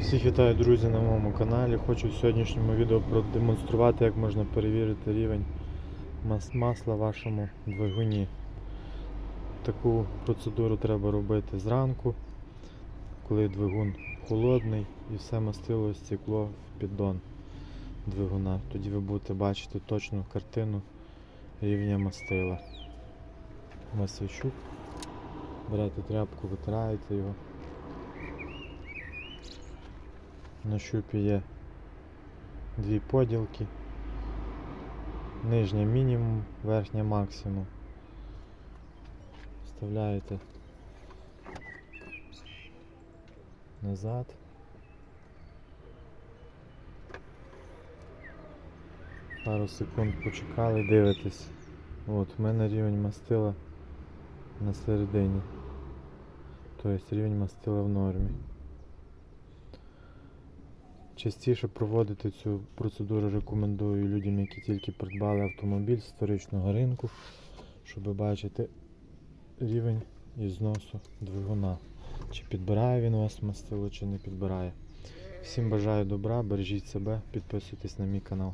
Всіх вітаю, друзі, на моєму каналі. Хочу в сьогоднішньому відео продемонструвати, як можна перевірити рівень масла в вашому двигуні. Таку процедуру треба робити зранку, коли двигун холодний і все мастило стекло в піддон двигуна. Тоді ви будете бачити точну картину рівня мастила. Масичук. Берете тряпку, витираєте його. На щупі є дві поділки. Нижня мінімум, верхня максимум. Вставляєте назад. Пару секунд почекали, дивитесь. От, в мене рівень мастила на середині. Тобто рівень мастила в нормі. Частіше проводити цю процедуру рекомендую людям, які тільки придбали автомобіль з вторичного ринку, щоб бачити рівень і зносу двигуна. Чи підбирає він вас мастило, чи не підбирає. Всім бажаю добра, бережіть себе, підписуйтесь на мій канал.